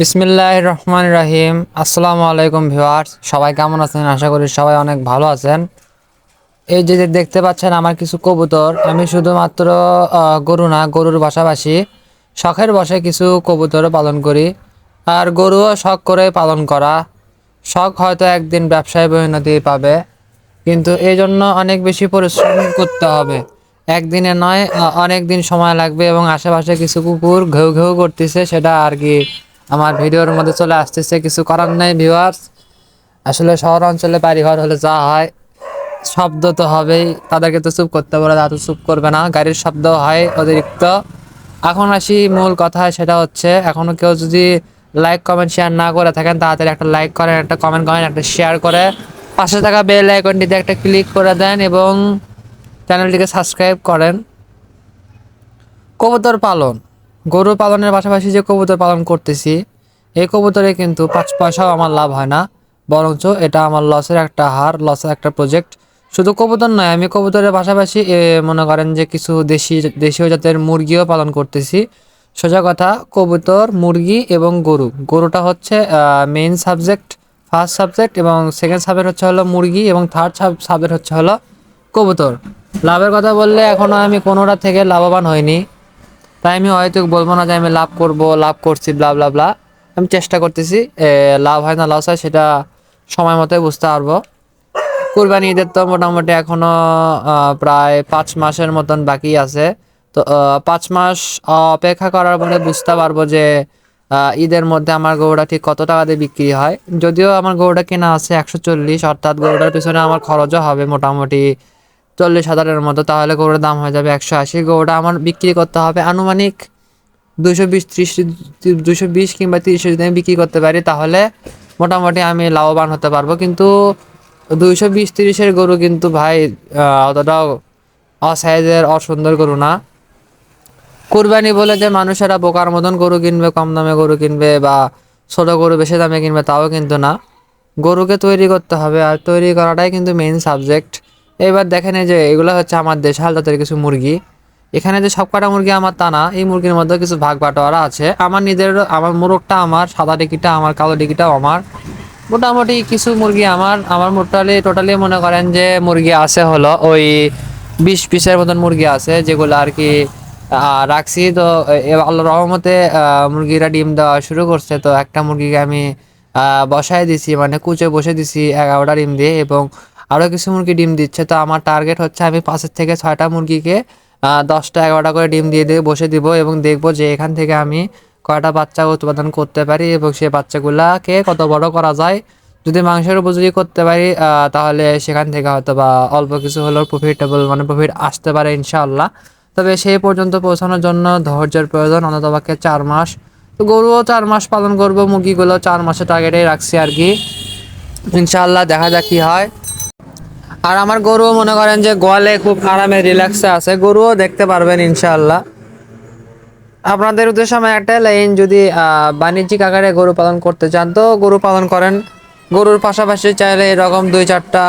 বিসমিল্লাহ রহমান রাহিম আসসালামু আলাইকুম ভিউয়ার্স, সবাই কেমন আছেন? আশা করি সবাই অনেক ভালো আছেন। এই যে যে দেখতে পাচ্ছেন আমার কিছু কবুতর, আমি শুধুমাত্র গরু না, গরুর পাশাপাশি শখের বসে কিছু কবুতরও পালন করি, আর গরুও শখ করে পালন করা। শখ হয়তো একদিন ব্যবসায় পরিণতি পাবে, কিন্তু এই জন্য অনেক বেশি পরিশ্রম করতে হবে। একদিনে নয় অনেক দিন সময় লাগবে এবং আশেপাশে কিছু কুকুর ঘেউ ঘেউ করতেছে, সেটা আর কি আমার ভিডিওর মধ্যে চলে আসতেছে, কিছু করার নাই ভিউয়ার্স আসলে শহর অঞ্চলে বাড়িঘর হলে যা হয়, শব্দ তো হবেই। তাদেরকে তো চুপ করতে বলে তারা তো চুপ করবে না। গাড়ির শব্দ হয় অতিরিক্ত। এখন আসি মূল কথা, সেটা হচ্ছে, এখনও কেউ যদি লাইক কমেন্ট শেয়ার না করে থাকেন, তাড়াতাড়ি একটা লাইক করেন, একটা কমেন্ট করেন, একটা শেয়ার করে। পাশে থাকা বেল আইকনটিতে একটা ক্লিক করে দেন এবং চ্যানেলটিকে সাবস্ক্রাইব করেন। কবুতর পালন। গরু পালনের পাশাপাশি যে কবুতর পালন করতেছি এই কবুতরে কিন্তু পাঁচ পয়সাও আমার লাভ হয় না। বরঞ্চ এটা আমার লসের একটা হার লসের একটা প্রজেক্ট শুধু কবুতর নয় আমি কবুতরের পাশাপাশি এ, মনে করেন যে কিছু দেশি দেশীয় জাতের মুরগিও পালন করতেছি। সোজা কথা কবুতর মুরগি এবং গরু। গরুটা হচ্ছে মেইন সাবজেক্ট ফার্স্ট সাবজেক্ট এবং সেকেন্ড সাবজেক্ট হচ্ছে হলো মুরগি এবং থার্ড সাবজেক্ট হচ্ছে হলো কবুতর। লাভের কথা বললে এখনও আমি কোনোটা থেকে লাভবান হইনি। তাই আমি হয়তো বলব না যে আমি লাভ করব লাভ করছি ব্লা ব্লা ব্লা আমি চেষ্টা করতেছি লাভ হয় না লস হয় সেটা সময় মতোই বুঝতে পারব। কুরবানি ঈদের তো মোটামুটি এখনও আহ, প্রায় পাঁচ মাসের মতন বাকি আছে। তো পাঁচ মাস অপেক্ষা করার পরে বুঝতে পারব যে ঈদের মধ্যে আমার গরুটা ঠিক কত টাকা দিয়ে বিক্রি হয়। যদিও আমার গরুটা কেনা আছে একশো চল্লিশ অর্থাৎ গরুটার পিছনে আমার খরচও হবে মোটামুটি চল্লিশ হাজারের মতো, তাহলে গরুর দাম হয়ে যাবে একশো আশি। গরুটা আমার বিক্রি করতে হবে আনুমানিক দুশো বিশ, ত্রিশ দুশো বিশ কিংবা তিরিশে যদি আমি বিক্রি করতে পারি, তাহলে মোটামুটি আমি লাভবান হতে পারব। কিন্তু দুইশো বিশ, তিরিশের গরু কিন্তু ভাই অতটাও অসাইজের, অসুন্দর গরু না। কুরবানি বলে যে মানুষেরা বোকার মতন গরু কিনবে, কম দামে গরু কিনবে বা ছোটো গরু বেশি দামে কিনবে, তাও কিন্তু না। গরুকে তৈরি করতে হবে, আর তৈরি করাটাই কিন্তু মেইন সাবজেক্ট এবার দেখেন যে এগুলো হচ্ছে আমার দেশাল জাতের কিছু মুরগি। এখানে যে সব কটা মুরগি আমার তা না, এই মুরগির মধ্যে কিছু ভাগ বাটোয়ারা আছে। আমার নিজের, আমার মোরগটা আমার, সাদা ডিকিটা আমার, কালো ডিকিটাও আমার। মোটামুটি কিছু মুরগি আমার আমার মোটালি, টোটালি মনে করেন যে মুরগি আছে হলো ওই বিশ পিসের মতন মুরগি আছে, যেগুলো আর কি রাখছি। তো আল্লাহ রহমতে মুরগিরা ডিম দেওয়া শুরু করছে। তো একটা মুরগিকে আমি বসায় দিছি মানে কুচে বসে দিছি এগারোটা ডিম দিয়ে এবং আরও কিছু মুরগি ডিম দিচ্ছে। তো আমার টার্গেট হচ্ছে আমি পাঁচের থেকে ছয়টা মুরগিকে দশটা এগারোটা করে ডিম দিয়ে দিয়ে বসে দিব এবং দেখব যে এখান থেকে আমি কয়টা বাচ্চা উৎপাদন করতে পারি এবং সেই বাচ্চাগুলাকে কত বড় করা যায়। যদি মাংসের উপযোগী করতে পারি তাহলে সেখান থেকে হয়তো বা অল্প কিছু হলেও প্রফিটেবল মানে প্রফিট আসতে পারে ইনশাআল্লাহ। তবে সেই পর্যন্ত পৌঁছানোর জন্য ধৈর্যের প্রয়োজন, অন্ততপক্ষে চার মাস। তো গরুও চার মাস পালন করব, মুরগিগুলো চার মাসের টার্গেটেই রাখছি আর কি। ইনশাআল্লাহ দেখা যাক কি হয়। আর আমার গরু মনে করেন যে গোয়ালে খুব আরামে রিল্যাক্সে আছে। গরুও দেখতে পারবেন ইনশাল্লাহ আপনাদের উদ্দেশ্য আমার একটা লাইন যদি বাণিজ্যিক আকারে গরু পালন করতে চান, তো গরু পালন করেন। গরুর পাশাপাশি চাইলে এরকম দুই চারটা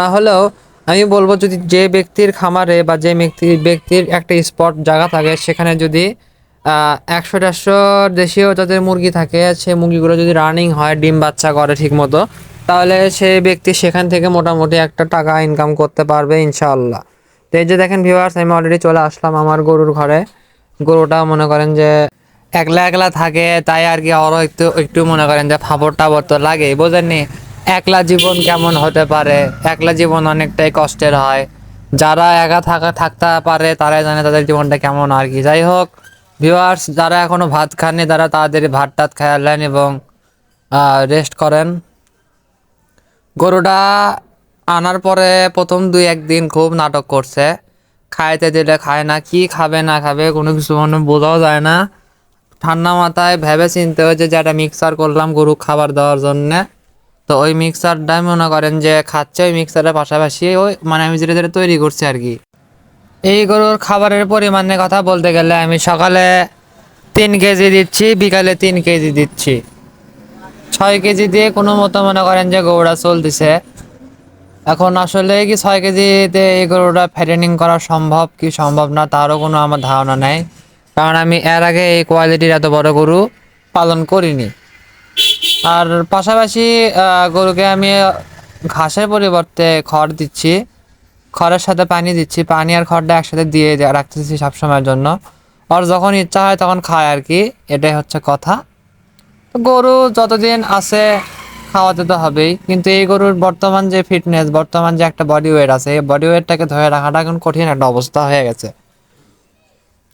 না হলেও আমি বলব যদি যে ব্যক্তির খামারে বা যে ব্যক্তি, ব্যক্তির একটা স্পট জায়গা থাকে, সেখানে যদি একশো দেড়শো দেশীয় জাতের মুরগি থাকে সেই মুরগিগুলো যদি রানিং হয়, ডিম বাচ্চা করে ঠিক মতো তাহলে সেই ব্যক্তি সেখান থেকে মোটামুটি একটা টাকা ইনকাম করতে পারবে, ইনশাআল্লাহ। তো এই যে দেখেন ভিউয়ার্স আমি অলরেডি চলে আসলাম আমার গরুর ঘরে। গরুটা মনে করেন যে একলা একলা থাকে, তাই আর কি আরও একটু একটু মনে করেন যে ফাপড় টাবর তো লাগে বোঝেননি? একলা জীবন কেমন হতে পারে? একলা জীবন অনেকটাই কষ্টের হয়। যারা একা থাকা, থাকতে পারে, তারাই জানে তাদের জীবনটা কেমন আর কি। যাই হোক ভিউয়ার্স যারা এখনও ভাত খাননি, তারা তাদের ভাত টাত খেয়ালেন এবং রেস্ট করেন। গরুটা আনার পরে প্রথম দুই একদিন খুব নাটক করছে। খাইতে দিলে খায় না, কি খাবে না খাবে, কোনো কিছু মানে বোঝাও যায় না। ঠান্ডা মাথায় ভেবে চিনতে হয়েছে যে একটা মিক্সার করলাম গরু খাবার দেওয়ার জন্যে। তো ওই মিক্সারটাই মনে করেন যে খাচ্ছে, ওই মিক্সারের পাশাপাশি ওই মানে আমি ধীরে ধীরে তৈরি করছি আর কি। এই গরুর খাবারের পরিমাণের কথা বলতে গেলে আমি সকালে তিন কেজি দিচ্ছি, বিকালে তিন কেজি দিচ্ছি। ছয় কেজি দিয়ে কোনো মতো মনে করেন যে গরুটা চলতেছে। এখন আসলে কি ছয় কেজিতে এই গরুটা ফ্যাটেনিং করা সম্ভব কি সম্ভব না, তারও কোনো আমার ধারণা নেই। কারণ আমি এর আগে এই কোয়ালিটির এত বড় গরু পালন করিনি। আর পাশাপাশি গরুকে আমি ঘাসের পরিবর্তে খড় দিচ্ছি। খড়ের সাথে পানি দিচ্ছি। পানি আর খড়টা একসাথে দিয়ে রাখতেছি সবসময়ের জন্য। আর যখন ইচ্ছা হয় তখন খায় আর কি, এটাই হচ্ছে কথা। গরু যতদিন আছে খাওয়াতে তো হবেই। কিন্তু এই গরুর বর্তমান যে ফিটনেস বর্তমান যে একটা বডি ওয়েট আছে, এই বডি ওয়েটটাকে ধরে রাখাটা এখন কঠিন একটা অবস্থা হয়ে গেছে।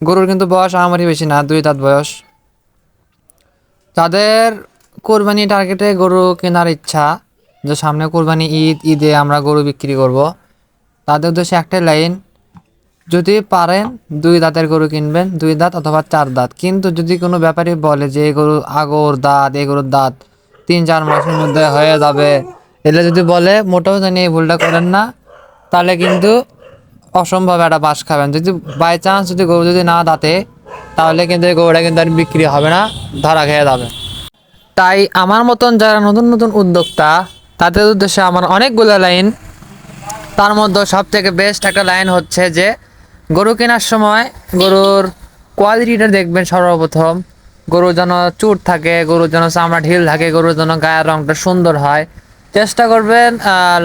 গরুর কিন্তু বয়স আমারই বেশি না, দুই দাঁত বয়স। তাদের কোরবানি টার্গেটে গরু কেনার ইচ্ছা, যে সামনে কোরবানি ঈদ, ঈদে আমরা গরু বিক্রি করব। তাদের উদ্দেশ্যে একটাই লাইন যদি পারেন দুই দাঁতের গরু কিনবেন, দুই দাঁত অথবা চার দাঁত। কিন্তু যদি কোনো ব্যাপারী বলে যে এই গরু আগর দাঁত, এই গরুর দাঁত তিন, চার মাসের মধ্যে হয়ে যাবে, এলে যদি বলে মোটেও জানি এই ভুলটা করেন না, তাহলে কিন্তু অসম্ভব একটা বাস খাবেন। যদি বাই চান্স যদি গরু যদি না দাঁতে, তাহলে কিন্তু এই গরুটা কিন্তু আর বিক্রি হবে না, ধরা খেয়ে যাবে। তাই আমার মতন যারা নতুন নতুন উদ্যোক্তা, তাদের উদ্দেশ্যে আমার অনেকগুলো লাইন। তার মধ্যে সব থেকে বেস্ট একটা লাইন হচ্ছে যে গরু কেনার সময় গরুর কোয়ালিটিটা দেখবেন সর্বপ্রথম। গরুর যেন চুট থাকে, গরুর যেন চামড়া ঢিল থাকে, গরুর যেন গায়ের রংটা সুন্দর হয়। চেষ্টা করবেন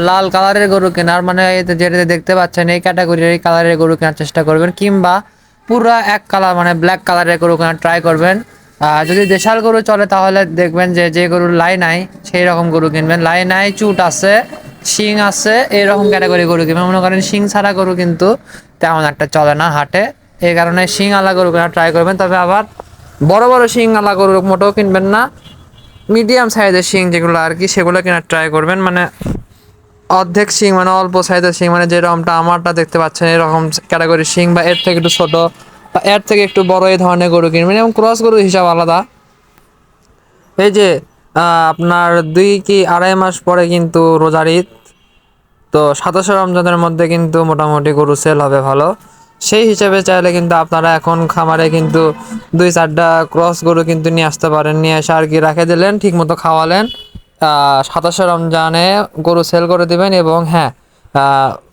লাল কালারের গরু কেনার মানে যেটা দেখতে পাচ্ছেন, এই ক্যাটাগরির এই কালারের গরু কেনার চেষ্টা করবেন, কিংবা পুরো এক কালার মানে ব্ল্যাক কালারের গরু কেনার ট্রাই করবেন। যদি দেশাল গরু চলে, তাহলে দেখবেন যে যে গরুর লাই নাই সেই রকম গরু কিনবেন। লাই নাই চুট আছে শিং আছে, এরকম ক্যাটাগরি গরু কিনবে। মনে করেন শিং ছাড়া গরু কিন্তু তেমন একটা চলে না হাটে। এই কারণে শিং আলা গরু কেনার ট্রাই করবেন। তবে আবার বড় বড় শিং আলা গরু মোটেও কিনবেন না। মিডিয়াম সাইজের শিং যেগুলো আর কি, সেগুলো কেনার ট্রাই করবেন। মানে অর্ধেক শিং মানে অল্প সাইজের শিং মানে যেরকমটা আমারটা দেখতে পাচ্ছেন, এরকম ক্যাটাগরি শিং বা এর থেকে একটু ছোট বা এর থেকে একটু বড় এই ধরনের গরু কিনবেন। এবং ক্রস গরু হিসাব আলাদা। এই যে আপনার দুই কি আড়াই মাস পরে কিন্তু রোজার ঈদ। তো সাতাশে রমজানের মধ্যে কিন্তু মোটামুটি গরু সেল হবে ভালো। সেই হিসেবে চাইলে কিন্তু আপনারা এখন খামারে কিন্তু দুই চারটা ক্রস গরু কিন্তু নিয়ে আসতে পারেন। নিয়ে এসে আর কি রেখে দিলেন ঠিক মতো খাওয়ালেন সাতাশে রমজানে গরু সেল করে দিবেন এবং হ্যাঁ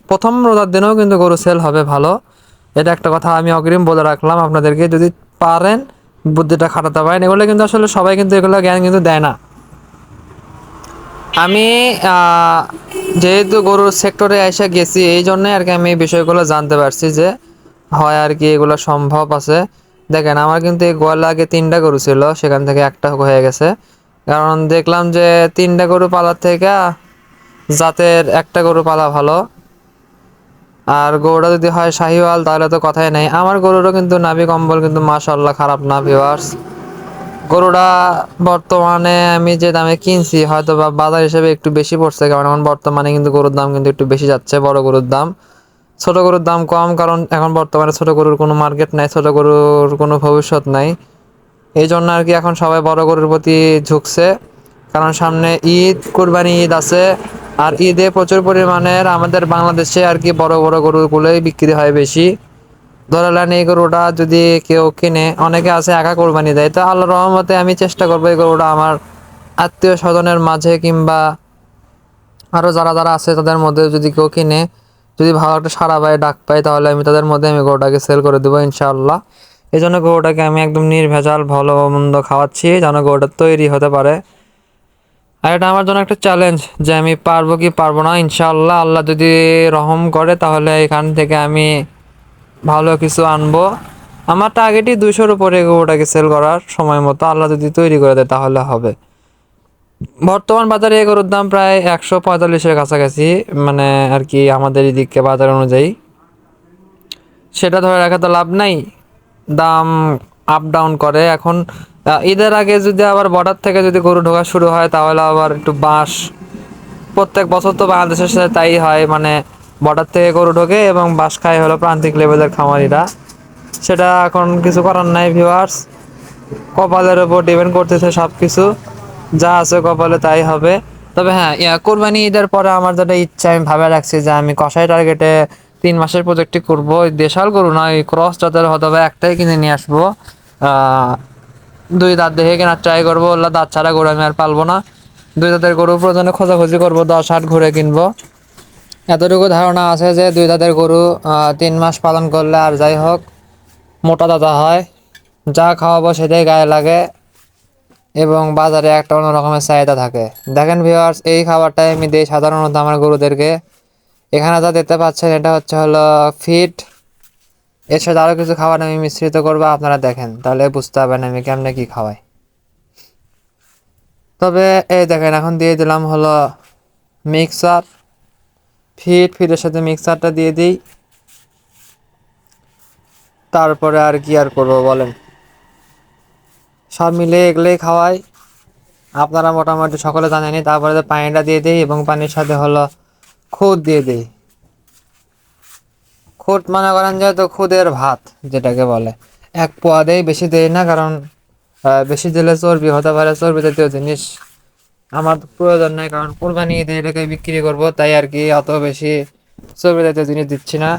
প্রথম রোজার দিনেও কিন্তু গরু সেল হবে ভালো। এটা একটা কথা আমি অগ্রিম বলে রাখলাম আপনাদেরকে। যদি পারেন, বুদ্ধিটা খাটাতে পারেন। এগুলো কিন্তু আসলে সবাই কিন্তু এগুলো জ্ঞান কিন্তু দেয় না। আমি যেহেতু গরুর সেক্টরে এসে গেছি, এই জন্যই আর কি আমি এই বিষয়গুলো জানতে পারছি যে হয় আর কি এগুলো সম্ভব আছে। দেখেন, আমার কিন্তু এই গোয়ালে আগে তিনটা গরু ছিল, সেখান থেকে একটা হয়ে গেছে। কারণ দেখলাম যে তিনটা গরু পালার থেকে জাতের একটা গরু পালা ভালো। আর গরুটা যদি হয় শাহিওয়াল, তাহলে তো কথাই নাই। আমার গরুরও কিন্তু নাভি কম্বল কিন্তু মাশাল্লাহ খারাপ না ভিউয়ার্স গরুটা বর্তমানে আমি যে দামে কিনছি হয়তো বা বাজার হিসেবে একটু বেশি পড়ছে, কারণ এখন বর্তমানে কিন্তু গরুর দাম কিন্তু একটু বেশি যাচ্ছে, বড় গরুর দাম। ছোট গরুর দাম কম, কারণ এখন বর্তমানে ছোট গরুর কোনো মার্কেট নাই, ছোট গরুর কোনো ভবিষ্যৎ নাই। এই জন্য আর কি এখন সবাই বড় গরুর প্রতি ঝুঁকছে, কারণ সামনে ঈদ, কুরবানি ঈদ আছে, আর ঈদে প্রচুর পরিমাণের আমাদের বাংলাদেশে আর কি বড় বড় গরুগুলোই বিক্রি হয় বেশি। ধরে এই গরুটা, যদি কেউ কিনে, অনেকে আছে একা কোরবানি দেয়। তো আল্লাহ রহমতে আমি চেষ্টা করব এই গরুটা আমার আত্মীয় স্বজনের মাঝে কিংবা আরও যারা যারা আছে তাদের মধ্যে যদি কেউ কিনে, যদি ভালো একটা সারা পায়, ডাক পায়, তাহলে আমি তাদের মধ্যে আমি গরুটাকে সেল করে দেবো ইনশাআল্লাহ। এই জন্য গরুটাকে আমি একদম নির্ভেজাল, ভালো মন্দ খাওয়াচ্ছি, যেন গরুটা তৈরি হতে পারে। আর এটা আমার জন্য একটা চ্যালেঞ্জ যে আমি পারব কি পারব না, ইনশাআল্লাহ। আল্লাহ যদি রহম করে, তাহলে এখান থেকে আমি ভালো কিছু আনব। আমার টার্গেটই দুশোর উপরে গরুটাকে সেল করার সময় মতো আল্লাহ যদি তৈরি করে দেয় তাহলে হবে। বর্তমান বাজারে এই গরুর দাম প্রায় একশো পঁয়তাল্লিশের কাছাকাছি মানে আর কি আমাদের এদিকে বাজার অনুযায়ী। সেটা ধরে রাখা তো লাভ নাই। দাম আপ ডাউন করে। এখন ঈদের আগে যদি আবার বর্ডার থেকে যদি গরু ঢোকা শুরু হয় তাহলে আবার একটু বাঁশ। প্রত্যেক বছর তো বাংলাদেশের সাথে তাই হয় মানে বর্ডার থেকে গরু ঢোকে এবং বাঁশ খায় হলো প্রান্তিক লেভেলের খামারিরা। সেটা এখন কিছু করার নাই ভিউয়ার্স কপালের উপর ডিপেন্ড করতেছে সব কিছু যা আছে কপালে তাই হবে। তবে হ্যাঁ ইয়া, কোরবানি ঈদের পরে আমার যেটা ইচ্ছা, আমি ভাবে রাখছি যে আমি কষাই টার্গেটে তিন মাসের প্রজেক্টটি করব। ওই দেশাল গরু না, ওই ক্রস জাতের হতে হবে একটাই কিনে নিয়ে আসব। দুই দাঁত দেখে কেনার ট্রাই করব। দাঁত ছাড়া গরু আমি আর পালবো না। দুই দাঁতের গরু প্রয়োজনে খোঁজাখুঁজি করব, দশ হাট ঘুরে কিনবো। এতটুকু ধারণা আছে যে দুই দাঁতের গরু তিন মাস পালন করলে আর যাই হোক, মোটা দাদা হয়। যা খাওয়াবো সেটাই গায়ে লাগে এবং বাজারে একটা অন্য রকমের চাহিদা থাকে। দেখেন ভিউয়ার্স এই খাবারটাই আমি দিই সাধারণত আমার গরুদেরকে। এখানে যা দেখতে পাচ্ছেন, এটা হচ্ছে হলো ফিট এর সাথে আরও কিছু খাবার আমি মিশ্রিত করব, আপনারা দেখেন। তাহলে বুঝতে পারবেন আমি কেমনে কি খাওয়াই। তবে এই দেখেন, এখন দিয়ে দিলাম হলো মিক্সার ফিট, ফিটের সাথে মিক্সারটা দিয়ে দিই। তারপরে আর কি আর করব বলেন? সব মিলে এগুলোই খাওয়াই। আপনারা মোটামুটি সকলে জানেনি তারপরে যে পানিটা দিয়ে দিই এবং পানির সাথে হলো খুদ দিয়ে দিই। খুদ মনে করেন যেহেতু খুদের ভাত, যেটাকে বলে। এক পোয়া দেই, বেশি দেই না, কারণ বেশি দিলে চর্বি, হতে পারে চর্বি জাতীয় জিনিস। আমার প্রয়োজন নাই, কারণ কোরবানি ঈদে এটাকে বিক্রি করব, তাই আর কি অত বেশি চর্বি জাতীয় জিনিস দিচ্ছি না।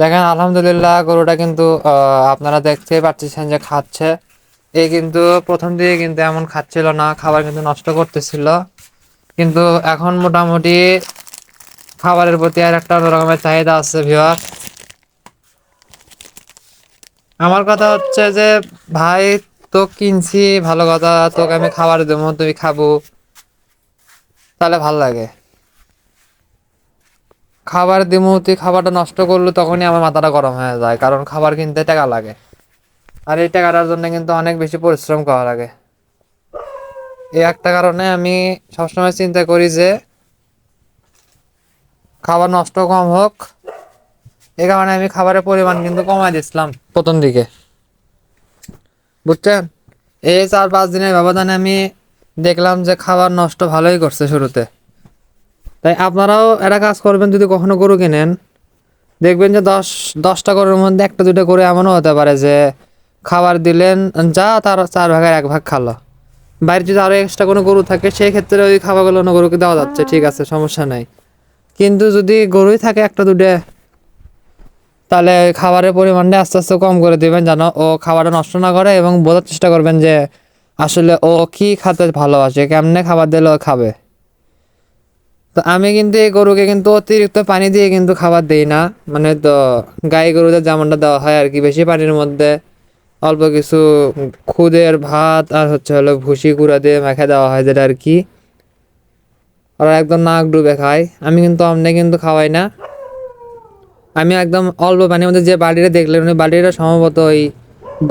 দেখেন, আলহামদুলিল্লাহ গরুটা কিন্তু আপনারা দেখতে পাচ্ছেন যে খাচ্ছে। এই কিন্তু প্রথম দিকে কিন্তু এমন খাচ্ছিল না, খাবার কিন্তু নষ্ট করতেছিল। কিন্তু এখন মোটামুটি খাবারের প্রতি আর একটা অন্যরকমের চাহিদা আছে ভিওয়ার আমার কথা হচ্ছে যে, ভাই তো কিনছি, ভালো কথা, তোকে আমি খাবার দেবো, তুই খাব। তাহলে ভালো লাগে। খাবার দিমু, তুই খাবারটা নষ্ট করল, তখনই আমার মাথাটা গরম হয়ে যায়, কারণ খাবার কিনতে টাকা লাগে। আর এই টাকাটার জন্য কিন্তু অনেক বেশি পরিশ্রম করা লাগে। এই একটা কারণে আমি সবসময় চিন্তা করি যে, খাবার নষ্ট কম হোক। এই কারণে আমি খাবারের পরিমাণ কিন্তু কমাই দিচ্ছিলাম প্রথম দিকে। বুঝছেন? এই চার পাঁচ দিনের ব্যবধানে আমি দেখলাম যে খাবার নষ্ট ভালোই করছে শুরুতে। তাই আপনারাও একটা কাজ করবেন, যদি কখনো গরু কিনেন, দেখবেন যে দশ, দশটা গরুর মধ্যে একটা দুটো করে এমনও হতে পারে যে খাবার দিলেন, যা তার চার ভাগের এক ভাগ খালো। বাইরে যদি আরও এক্সট্রা কোনো গরু থাকে সেই ক্ষেত্রে ওই খাবারগুলো অন্য গরুকে দেওয়া যাচ্ছে, ঠিক আছে, সমস্যা নাই। কিন্তু যদি গরুই থাকে একটা দুটো তাহলে খাবারের পরিমাণটা আস্তে আস্তে কম করে দিবেন যেন ও খাবারটা নষ্ট না করে এবং বোঝার চেষ্টা করবেন যে আসলে ও কি খেতে ভালোবাসে, কেমনে খাবার দিলে ও খাবে। তো আমি কিন্তু এই গরুকে কিন্তু অতিরিক্ত পানি দিয়ে কিন্তু খাবার দেই না। মানে তো গাই গরুদের যেমনটা দেওয়া হয় আর কি, বেশি পানির মধ্যে অল্প কিছু খুদের ভাত আর হচ্ছে হলো ভুসি কুড়া দিয়ে মেখে দেওয়া হয় যেটা আর কি। ওরা একদম নাক ডুবে খায়। আমি কিন্তু অমনে কিন্তু খাওয়াই না। আমি একদম অল্প পানির মধ্যে যে বালতিটা দেখলেন, ওই বালতিটা সম্ভবত ওই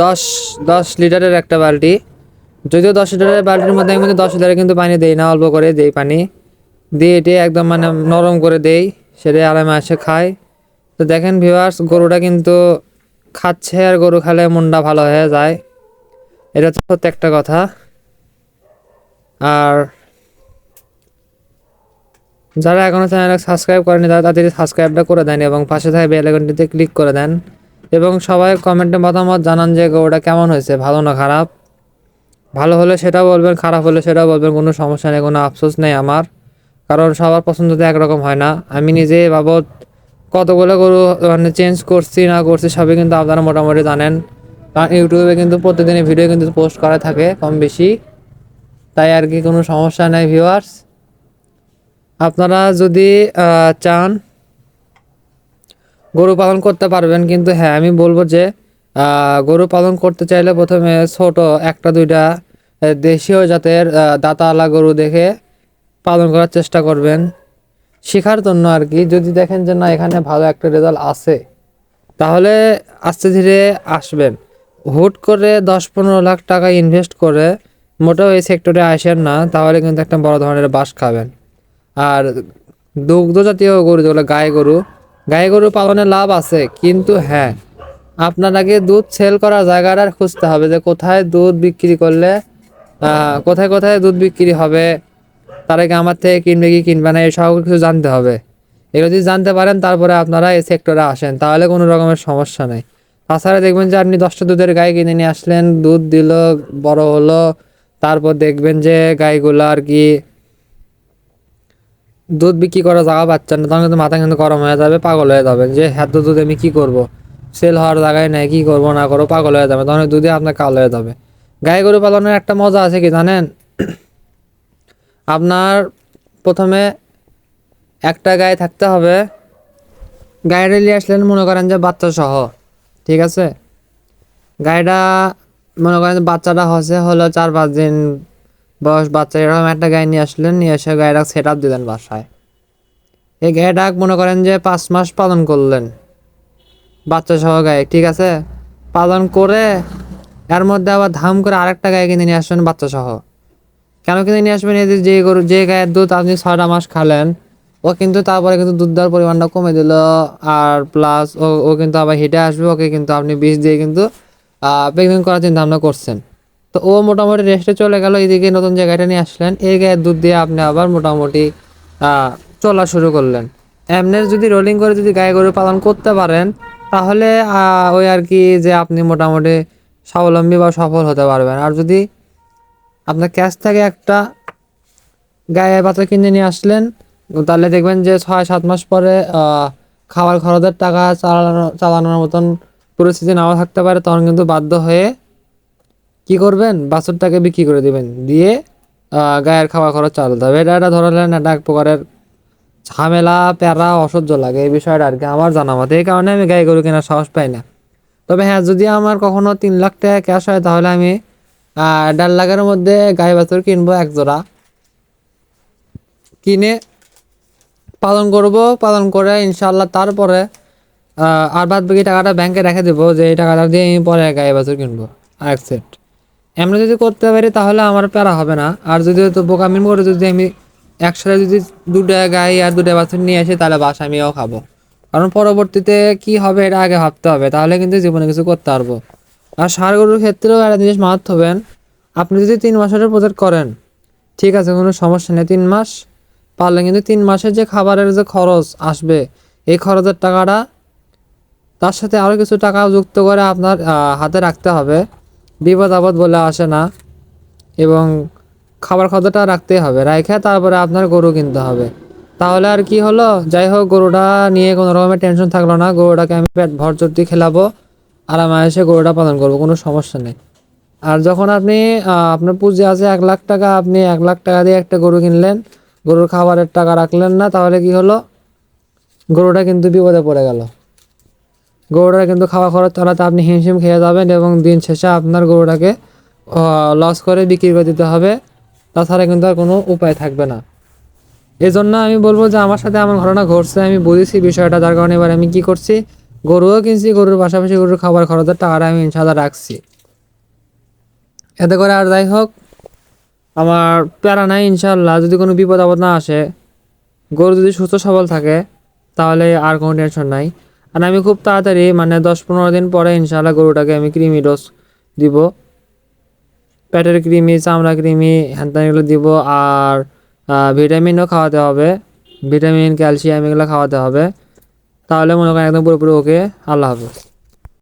দশ দশ লিটারের একটা বালতি। যদিও দশ লিটারের বালতির মধ্যে আমি কিন্তু দশ লিটারে কিন্তু পানি দেই না, অল্প করে দেই পানি। দিয়ে এটি একদম মানে নরম করে দেই, সেটাই আরামে আসে, খায়। তো দেখেন ভিউয়ার্স গরুটা কিন্তু খাচ্ছে আর গরু খেলে মনটা ভালো হয়ে যায়। এটা তো একটা কথা। আর যারা এখনও চ্যানেল সাবস্ক্রাইব করেনি, তারা তাড়াতাড়ি সাবস্ক্রাইবটা করে দেন এবং পাশে থাকা বেল আইকনটিতে ক্লিক করে দেন। এবং সবাই কমেন্টে মতামত জানান যে, গরুটা কেমন হয়েছে, ভালো না খারাপ? ভালো হলে সেটাও বলবেন, খারাপ হলে সেটাও বলবেন, কোনো সমস্যা নেই, কোনো আফসোস নেই আমার। কারণ সবার পছন্দ তো একরকম হয় না। আমি নিজে বাবদ কতগুলো গরু মানে চেঞ্জ করছি, না করছি, সবই কিন্তু আপনারা মোটামুটি জানেন। কারণ ইউটিউবে কিন্তু প্রতিদিনই ভিডিও কিন্তু পোস্ট করা থাকে কম বেশি। তাই আর কি কোনো সমস্যা নেই ভিউয়ার্স আপনারা যদি চান গরু পালন করতে পারবেন, কিন্তু হ্যাঁ আমি বলব যে গরু পালন করতে চাইলে প্রথমে ছোট একটা, দুইটা দেশীয় জাতের দাতাওয়ালা গরু দেখে পালন করার চেষ্টা করবেন। শেখার জন্য আর কি, যদি দেখেন যে না, এখানে ভালো একটা রেজাল্ট আছে, তাহলে আস্তে ধীরে আসবেন। হুট করে দশ পনেরো লাখ টাকা ইনভেস্ট করে মোটেও এই সেক্টরে আসেন না, তাহলে কিন্তু একটা বড় ধরনের বাস খাবেন। আর দুগ্ধ জাতীয় গরু, যেগুলো গাই গরু গাই গরু পালনে লাভ আছে, কিন্তু হ্যাঁ আপনার আগে দুধ সেল করা জায়গাটা খুঁজতে হবে যে কোথায় দুধ বিক্রি করলে কোথায় কোথায় দুধ বিক্রি হবে, তার আগে আমার থেকে কিনবে কি কিনবে না এসব কিছু জানতে হবে। এগুলো যদি জানতে পারেন, তারপরে আপনারা এই সেক্টরে আসেন, তাহলে কোনো রকমের সমস্যা নেই। তাছাড়া দেখবেন যে আপনি দশটা দুধের গাই কিনে নিয়ে আসলেন, দুধ দিল, বড় হলো, তারপর দেখবেন যে গাইগুলো আর কি দুধ বিক্রি করা জায়গা পাচ্ছেন না, তখন কিন্তু মাথা কিন্তু গরম হয়ে যাবে, পাগল হয়ে যাবে। যে এত দুধ আমি কি করব? সেল হওয়ার জায়গায় নেই, কি করব, না করব, পাগল হয়ে যাবে। তখন দুধে আপনার কাল হয়ে যাবে। গাই গরু পালনের একটা মজা আছে কি জানেন? আপনার প্রথমে একটা গায়ে থাকতে হবে। গাড়িটা নিয়ে আসলেন, মনে করেন যে, বাচ্চা সহ, ঠিক আছে? গাড়িটা মনে করেন বাচ্চাটা হচ্ছে হলো চার পাঁচ দিন বয়স বাচ্চা এরকম একটা গায়ে নিয়ে আসলেন, নিয়ে এসে গায়েটা সেট আপ দিলেন বাসায়। এই গায়েটা মনে করেন যে পাঁচ মাস পালন করলেন। বাচ্চা সহ গায়ে, ঠিক আছে? পালন করে এর মধ্যে আবার ধাম করে আরেকটা গায়ে কিনে নিয়ে আসবেন বাচ্চা সহ কেন কিনে নিয়ে আসবেন? যে যে গরু, যে গায়ের দুধ আপনি ছয়টা মাস খালেন, ও কিন্তু তারপরে কিন্তু দুধ দেওয়ার পরিমাণটা কমে দিল। আর প্লাস ও ও কিন্তু আবার হেঁটে আসবে, ওকে কিন্তু আপনি বিষ দিয়ে কিন্তু প্রেগনেন্ট করার চিন্তা ভাবনা করছেন। তো ও মোটামুটি রেস্টে চলে গেল, এদিকে নতুন জায়গাটা নিয়ে আসলেন। এই গায়ের দুধ দিয়ে আপনি আবার মোটামুটি চলা শুরু করলেন। এমনি যদি রোলিং করে যদি গায়ে গরু পালন করতে পারেন, তাহলে ওই আর কি যে আপনি মোটামুটি স্বাবলম্বী বা সফল হতে পারবেন। আর যদি আপনার ক্যাশ থেকে একটা, গায়ে বাচ্চা কিনে নিয়ে আসলেন, তাহলে দেখবেন যে ছয় সাত মাস পরে খাবার খরচের টাকা চালানো, চালানোর মতন পরিস্থিতি নাও থাকতে পারে, তখন কিন্তু বাধ্য হয়ে কি করবেন? বাছুরটাকে বিক্রি করে দিবেন। দিয়ে গায়ের খাওয়া খরচ চালাতে হবে। এটা একটা ধরলেন এটা এক প্রকারের ঝামেলা, প্যারা, অসহ্য লাগে এই বিষয়টা আর কি। আমার জানা মতে এই কারণে আমি গায়ে গরু কেনার সাহস পাই না। তবে হ্যাঁ যদি আমার কখনো তিন লাখ টাকা ক্যাশ হয়, তাহলে আমি দেড় লাখের মধ্যে গায়ে বাছুর কিনবো এক জোড়া কিনে পালন করব, পালন করে ইনশাল্লাহ তারপরে আর বাদ বাকি টাকাটা ব্যাংকে রেখে দেবো যে এই টাকাটা দিয়ে আমি পরে গায়ে বাছুর কিনবো। আর এক সেট এমনি যদি করতে পারি তাহলে আমার প্যারা হবে না। আর যদি তো বোকামিন করে যদি আমি একসাথে যদি দুটা গাই আর দুটা বাছুর নিয়ে আসি, তাহলে বাসা আমিও খাব। কারণ পরবর্তীতে কি হবে এটা আগে ভাবতে হবে, তাহলে কিন্তু জীবনে কিছু করতে পারব। আর সার গরুর ক্ষেত্রেও একটা জিনিস মাথাতে হবেন আপনি যদি তিন মাসের প্রজেক্ট করেন, ঠিক আছে, কোনো সমস্যা নেই, তিন মাস পারলে কিন্তু তিন মাসের যে খাবারের যে খরচ আসবে, এই খরচের টাকাটা তার সাথে আরও কিছু টাকা যুক্ত করে আপনার হাতে রাখতে হবে। বিপদ আপদ বলে আসে না এবং খাবার খাদ্যটা রাখতেই হবে, রাইখে তারপরে আপনার গরু কিনতে হবে। তাহলে আর কি হলো? যাই হোক, গরুটা নিয়ে কোনো রকমের টেনশন থাকল না। গরুটাকে আমি পেট ভর চর্তি খেলাবো আর এসে গরুটা পালন করব, কোনো সমস্যা নেই। আর যখন আপনি আপনার পুঁজি আছে এক লাখ টাকা, আপনি এক লাখ টাকা দিয়ে একটা গরু কিনলেন, গরুর খাবারের টাকা রাখলেন না, তাহলে কি হলো? গরুটা কিন্তু বিপদে পড়ে গেল। গরুটা কিন্তু খাওয়া খরচ চালাতে আপনি হিমশিম খেয়ে যাবেন এবং দিন শেষে আপনার গরুটাকে লস করে বিক্রি করে দিতে হবে। তাছাড়া কিন্তু আর কোনো উপায় থাকবে না। এই জন্য আমি বলব যে আমার সাথে আমার ঘটনা ঘটছে, আমি বুঝেছি বিষয়টা, যার কারণে এবার আমি কি করছি, গরুও কিনছি, গরুর পাশাপাশি গরুর খাবার খরচের টাকাটা আমি ইনশাল্লাহ রাখছি। এতে করে আর যাই হোক, আমার প্যারা নাই ইনশাল্লাহ যদি কোনো বিপদ আপদ না আসে, গরু যদি সুস্থ সবল থাকে, তাহলে আর কোনো টেনশন নাই। আর আমি খুব তাড়াতাড়ি মানে দশ পনেরো দিন পরে ইনশাল্লাহ গরুটাকে আমি ক্রিমি ডোজ দিব। পেটের ক্রিমি চামড়া ক্রিমি হ্যান এগুলো দিব আর ভিটামিনও খাওয়াতে হবে। ভিটামিন ক্যালসিয়াম এগুলো খাওয়াতে হবে। তাহলে মনে করেন একদম পুরোপুরি ওকে আল্লাহ হাফেজ।